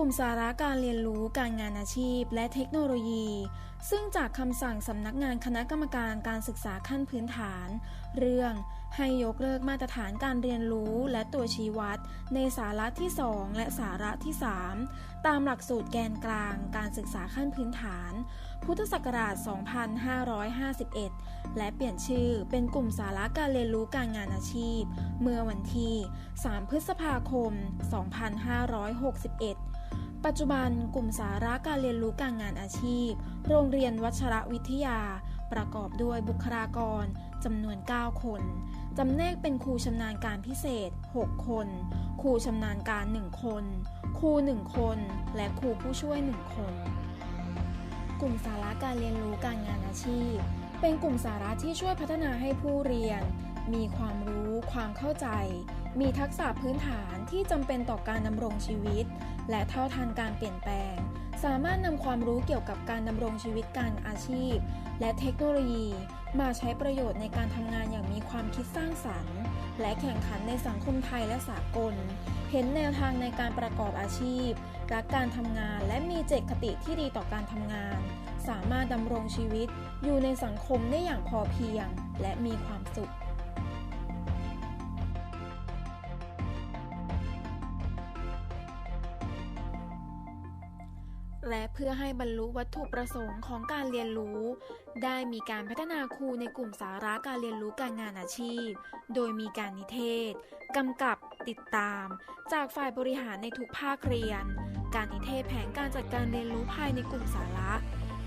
กลุ่มสาระการเรียนรู้การงานอาชีพ และเทคโนโลยีซึ่งจากคำสั่งสำนักงานคณะกรรมการการศึกษาขั้นพื้นฐาน เรื่องให้ยกเลิกมาตรฐานการเรียนรู้และตัวชี้วัด ในสาระที่ 2 และสาระที่ 3 ตามหลักสูตรแกนกลางการศึกษาขั้นพื้นฐาน พุทธศักราช 2551 และเปลี่ยนชื่อเป็นกลุ่มสาระการเรียนรู้การงานอาชีพ เมื่อวันที่ 3 พฤษภาคม 2561 ปัจจุบันกลุ่มสาระการเรียนรู้การงานอาชีพ โรงเรียนวัชรวิทยา ประกอบด้วยบุคลากรจำนวน 9 คน จำแนกเป็นครูชำนาญการพิเศษ 6 คน ครูชำนาญการ 1 คน ครู 1 คน และครูผู้ช่วย 1 คน กลุ่มสาระการเรียนรู้การงานอาชีพ เป็นกลุ่มสาระที่ช่วยพัฒนาให้ผู้เรียน มีความรู้ ความเข้าใจ มีทักษะพื้นฐานที่จำเป็นต่อการดำรงชีวิต และเท่าทันการเปลี่ยนแปลง สามารถนำความรู้เกี่ยวกับการดำรงชีวิตการอาชีพ และเทคโนโลยี มาใช้ประโยชน์ในการทำงานอย่างมีความคิดสร้างสรรค์ และแข่งขันในสังคมไทยและสากล เห็นแนวทางในการประกอบอาชีพ รักการทำงานและมีเจตคติที่ดีต่อการทำงาน สามารถดำรงชีวิตอยู่ในสังคมได้อย่างพอเพียง และมีความสุข พื่อให้บรรลุวัตถุประสงค์ของการเรียนรู้ ได้มีการพัฒนาครูในกลุ่มสาระการเรียนรู้การงานอาชีพ โดยมีการนิเทศกำกับติดตาม จากฝ่ายบริหารในทุกภาคเรียน การนิเทศแผนการจัดการเรียนรู้ภายในกลุ่มสาระ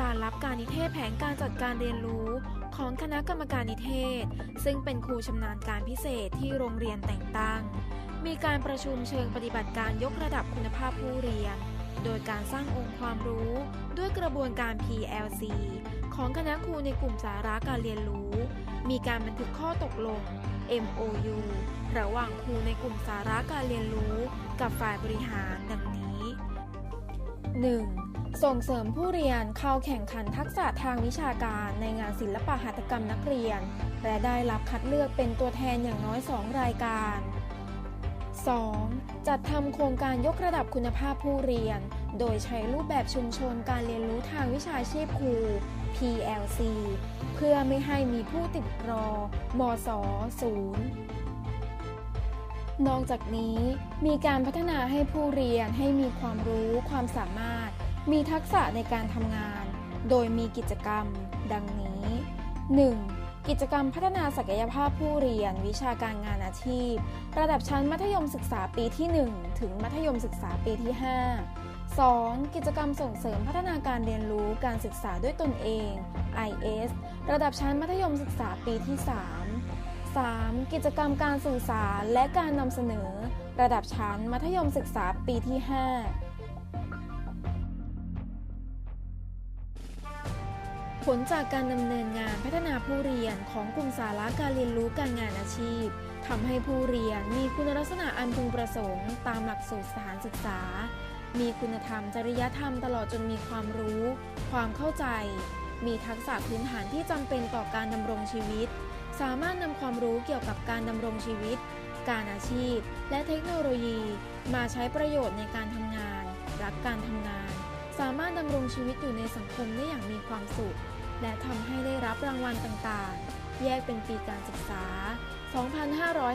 การรับการนิเทศแผนการจัดการเรียนรู้ของคณะกรรมการนิเทศ ซึ่งเป็นครูชำนาญการพิเศษที่โรงเรียนแต่งตั้ง มีการประชุมเชิงปฏิบัติการยกระดับคุณภาพผู้เรียน โดยการสร้างองค์ความรู้ด้วยกระบวนการ PLC ของคณะครูในกลุ่มสาระการเรียนรู้ มีการบันทึกข้อตกลง MOU ระหว่างครูในกลุ่มสาระการเรียนรู้ กับฝ่ายบริหารดังนี้ 1. ส่งเสริมผู้เรียนเข้าแข่งขันทักษะทางวิชาการในงานศิลปะหัตถกรรมนักเรียน และได้รับคัดเลือกเป็นตัวแทนอย่างน้อย 2 รายการ 2. จัดทำโครงการยกระดับคุณภาพผู้เรียน โดยใช้รูปแบบชุมชนการเรียนรู้ทางวิชาชีพครู PLC เพื่อไม่ให้มีผู้ติดรอมศศูนย์นอกจากนี้มีการพัฒนาให้ผู้เรียนให้มีความรู้ความสามารถ มีทักษะในการทำงาน โดยมีกิจกรรม ดังนี้ 1. กิจกรรมพัฒนาศักยภาพผู้เรียน วิชาการงานอาชีพ ระดับชั้นมัธยมศึกษาปีที่ 1 ถึงมัธยมศึกษาปีที่ 5 2. กิจกรรมส่งเสริมพัฒนาการเรียนรู้การศึกษาด้วยตนเอง IS ระดับชั้นมัธยมศึกษาปีที่ 3 3. กิจกรรมการสื่อสารและการนำเสนอ ระดับชั้นมัธยมศึกษาปีที่ 5 ผลจากการดำเนินงานพัฒนาผู้เรียนของกลุ่มสาระการเรียนรู้การงานอาชีพทำให้ผู้เรียนมีคุณลักษณะอันพึงประสงค์ ตามหลักสูตรสถานศึกษา มีคุณธรรมจริยธรรมตลอดจนมีความรู้ ความเข้าใจ มีทักษะพื้นฐานที่จำเป็นต่อการดำรงชีวิต สามารถนำความรู้เกี่ยวกับการดำรงชีวิต การอาชีพ และเทคโนโลยี มาใช้ประโยชน์ในการทำงาน รักการทำงาน สามารถดำรงชีวิตอยู่ในสังคมได้อย่างมีความสุข และทำให้ได้รับรางวัลต่างๆ แยกเป็นปีการศึกษา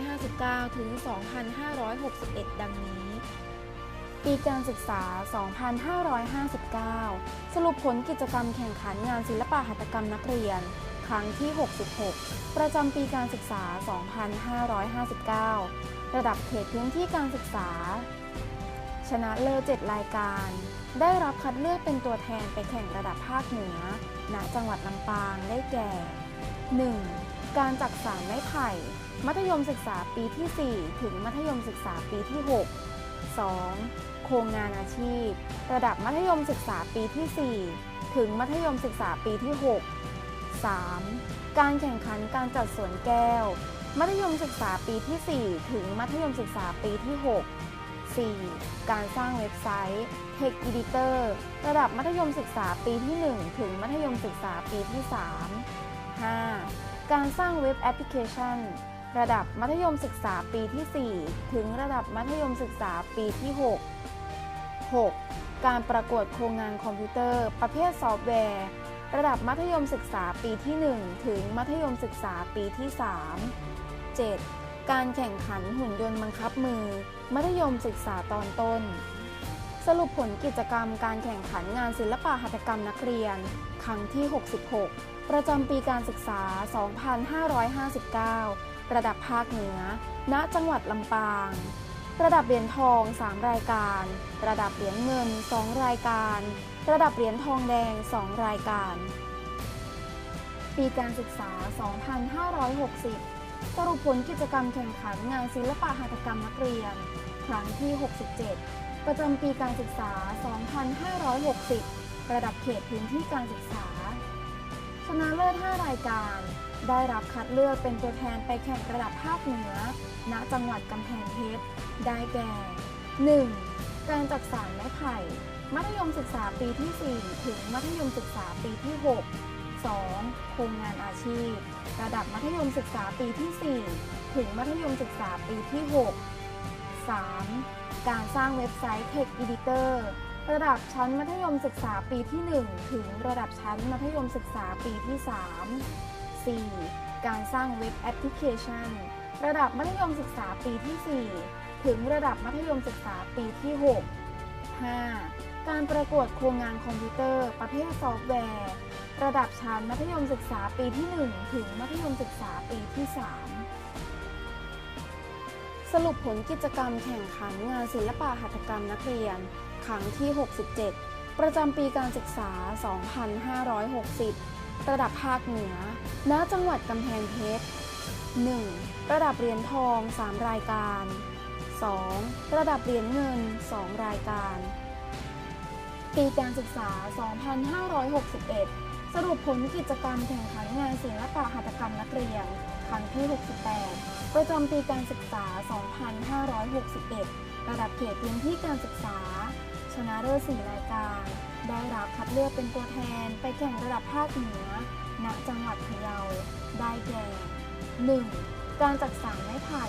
2559 ถึง 2561 ดังนี้ ปีการศึกษา 2559 สรุปผลกิจกรรมแข่งขันงานศิลปะหัตถกรรมนักเรียน ครั้งที่ 66 ประจำปีการศึกษา 2559 ระดับเขตพื้นที่การศึกษา ชนะเลิศ7รายการ ได้รับคัดเลือกเป็นตัวแทนไปแข่งระดับภาคเหนือ ณจังหวัดลำปางได้แก่ 1. การจักสานไม้ไผ่ มัธยมศึกษาปีที่ 4 ถึงมัธยมศึกษาปีที่ 6 2. โครงงานอาชีพ ระดับมัธยมศึกษาปีที่ 4 ถึงมัธยมศึกษาปีที่ 6 3. การแข่งขันการจัดสวนแก้ว มัธยมศึกษาปีที่ 4 ถึงมัธยมศึกษาปีที่ 6 4. การสร้างเว็บไซต์ Tech Editor ระดับมัธยมศึกษาปีที่ 1 ถึงมัธยมศึกษาปีที่ 3 5. การสร้างเว็บแอปพลิเคชัน ระดับมัธยมศึกษาปีที่ 4 ถึงระดับมัธยมศึกษาปีที่ 6 6. การประกวดโครงงานคอมพิวเตอร์ ประเภทซอฟต์แวร์ ระดับมัธยมศึกษาปีที่ 1 ถึงมัธยมศึกษาปีที่ 3 7. การแข่งขันหุ่นยนต์บังคับมือ มัธยมศึกษาตอนต้น สรุปผลกิจกรรมการแข่งขันงานศิลปะหัตถกรรมนักเรียน ครั้งที่ 66 ประจำปีการศึกษา 2559 ระดับภาคเหนือ ณ จังหวัดลำปาง ระดับเหรียญทอง 3 รายการ ระดับเหรียญเงิน 2 รายการ ระดับเหรียญทองแดง 2 รายการ ปีการศึกษา 2560 สรุปผลกิจกรรมแข่งขันงานศิลปะหัตถกรรมนักเรียน ครั้งที่ 67 ประจำปีการศึกษา 2560 ระดับเขตพื้นที่การศึกษา ชนะเลิศ 5 รายการ ได้รับคัดเลือกเป็นตัวแทนไปแข่งระดับภาคเหนือ ณ จังหวัดกำแพงเพชร ได้แก่ 1. การจักสานไม้ไผ่ มัธยมศึกษาปีที่ 4 ถึงมัธยมศึกษาปีที่ 6 2. โครงงานอาชีพ ระดับมัธยมศึกษาปีที่ 4 ถึงมัธยมศึกษาปีที่ 6 3. การสร้างเว็บไซต์ Tech Editor ระดับชั้นมัธยมศึกษาปีที่ 1 ถึงระดับชั้นมัธยมศึกษาปีที่ 3 4. การสร้างเว็บแอปพลิเคชัน ระดับมัธยมศึกษาปีที่ 4 ถึงระดับมัธยมศึกษาปีที่ 6 5. การประกวดโครงงานคอมพิวเตอร์ ประเภทซอฟต์แวร์ ระดับชั้นมัธยมศึกษาปีที่ 1 ถึงมัธยมศึกษาปีที่ 3 สรุปผลกิจกรรมแข่งขันงานศิลปะหัตถกรรมนักเรียน ครั้งที่ 67 ประจำปีการศึกษา 2560 ระดับภาคเหนือ ณ จังหวัดกำแพงเพชร 1. ระดับเหรียญทอง 3 รายการ 2. ระดับเหรียญเงิน 2 รายการ ปีการศึกษา 2561 สรุปผลกิจกรรมแข่งขันงานศิลปะหัตถกรรมนักเรียน รั้งที่ 68 ประจำปีการศึกษา 2561 ระดับเขตพื้นที่การศึกษา ชนะเลิศ4รายการ ได้รับคัดเลือกเป็นตัวแทนไปแข่งระดับภาคเหนือ ณ จังหวัดพะเยา ได้แก่ 1. การจักสานไม้ไผ่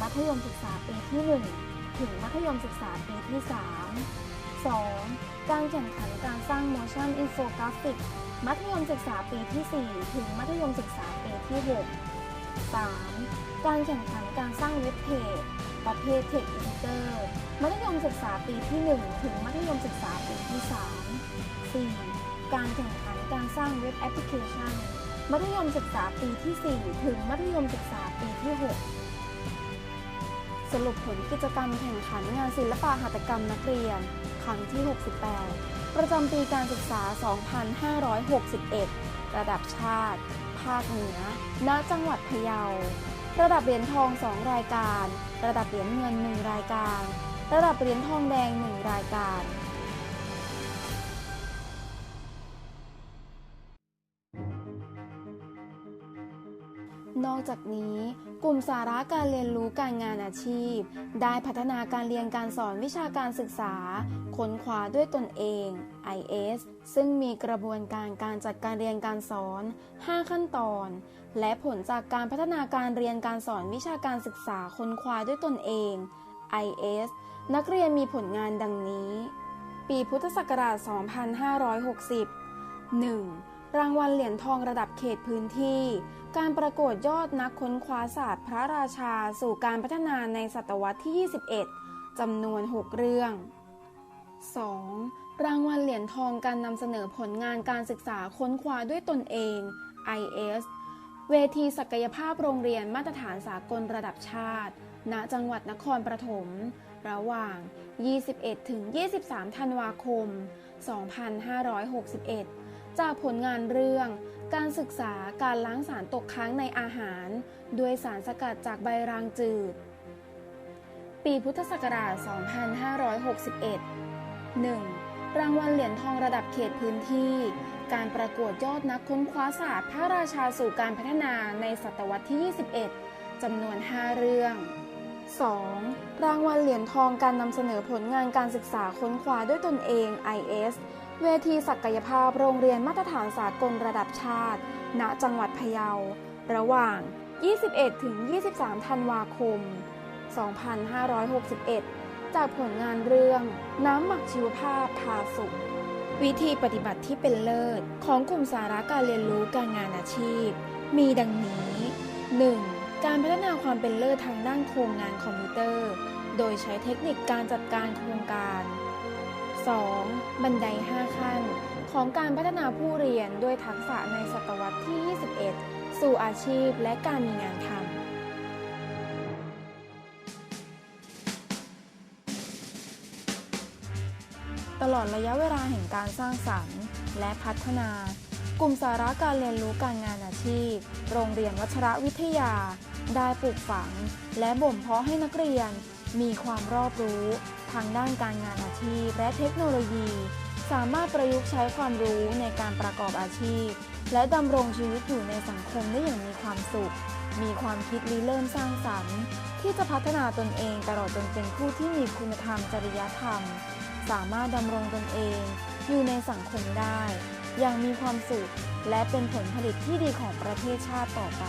มัธยมศึกษาปีที่ 1 ถึงมัธยมศึกษาปีที่ 3 2. การแข่งขันการสร้าง motion infographic มัธยมศึกษาปีที่ 4 ถึงมัธยมศึกษาปีที่ 6 3. การแข่งขันการสร้างเว็บเพจ ประเภท Tech Editor มัธยมศึกษาปีที่ 1 ถึงมัธยมศึกษาปีที่ 3 4. การแข่งขันการสร้างเว็บแอปพลิเคชัน มัธยมศึกษาปีที่ 4 ถึงมัธยมศึกษาปีที่ 6 สรุปผลกิจกรรมแข่งขันงานศิลปะหัตถกรรมนักเรียน ครั้งที่ 68 ประจำปีการศึกษา 2561 ระดับชาติ ภาคเหนือ ณ จังหวัดพะเยา ระดับเหรียญทอง 2 รายการ ระดับเหรียญเงิน 1 รายการ ระดับเหรียญทองแดง 1 รายการ นอกจากนี้กลุ่มสาระการเรียนรู้การงานอาชีพ ได้พัฒนาการเรียนการสอนวิชาการศึกษา ค้นคว้าด้วยตนเอง IS ซึ่งมีกระบวนการการจัดการเรียนการสอน 5 ขั้นตอน และผลจากการพัฒนาการเรียนการสอนวิชาการศึกษาค้นคว้าด้วยตนเอง IS นักเรียนมีผลงานดังนี้ ปีพุทธศักราช 2560 1. รางวัลเหรียญทองระดับเขตพื้นที่ การประกวดยอดนักค้นคว้าศาสตร์พระราชาสู่การพัฒนาในศตวรรษที่ 21 จำนวน 6 เรื่อง 2. รางวัลเหรียญทองการนำเสนอผลงานการศึกษาค้นคว้าด้วยตนเอง IS เวทีศักยภาพโรงเรียนมาตรฐานสากลระดับชาติ ณ จังหวัดนครปฐม ระหว่าง 21-23 ธันวาคม 2561 จากผลงานเรื่อง การศึกษาการล้างสารตกค้างในอาหาร ด้วยสารสกัดจากใบรางจืด ปีพุทธศักราช 2561 1. รางวัลเหรียญทองระดับเขตพื้นที่ การประกวดยอดนักค้นคว้าศาสตร์พระราชาสู่การพัฒนาในศตวรรษที่ 21 จำนวน 5 เรื่อง 2. รางวัลเหรียญทองการนำเสนอผลงานการศึกษาค้นคว้าด้วยตนเอง IS เวทีศักยภาพโรงเรียนมาตรฐานสากลระดับชาติ ณ จังหวัดพะเยา ระหว่าง 21-23 ธันวาคม 2561 จากผลงานเรื่องน้ำหมักชีวภาพพาสุข วิธีปฏิบัติที่เป็นเลิศ ของกลุ่มสาระการเรียนรู้การงานอาชีพ มีดังนี้ 1. การพัฒนาความเป็นเลิศทางด้านโครงงานคอมพิวเตอร์ โดยใช้เทคนิคการจัดการโครงการ 2. บันได 5 ขั้น ของการพัฒนาผู้เรียนด้วยทักษะในศตวรรษที่ 21 สู่อาชีพและการมีงานทำตลอดระยะเวลาแห่งการสร้างสรรค์ และพัฒนา กลุ่มสาระการเรียนรู้การงานอาชีพ โรงเรียนวัชระวิทยา ได้ปลูกฝัง และบ่มเพาะให้นักเรียน มีความรอบรู้ทางด้านการงานอาชีพ และเทคโนโลยี สามารถประยุกต์ใช้ความรู้ในการประกอบอาชีพ และดำรงชีวิตอยู่ในสังคมได้อย่างมีความสุข มีความคิดริเริ่มสร้างสรรค์ ที่จะพัฒนาตนเองตลอดจนเป็นผู้ที่มีคุณธรรมจริยธรรม สามารถดำรงตนเอง อยู่ในสังคมได้ อย่างมีความสุข และเป็นผลผลิตที่ดีของประเทศชาติต่อไป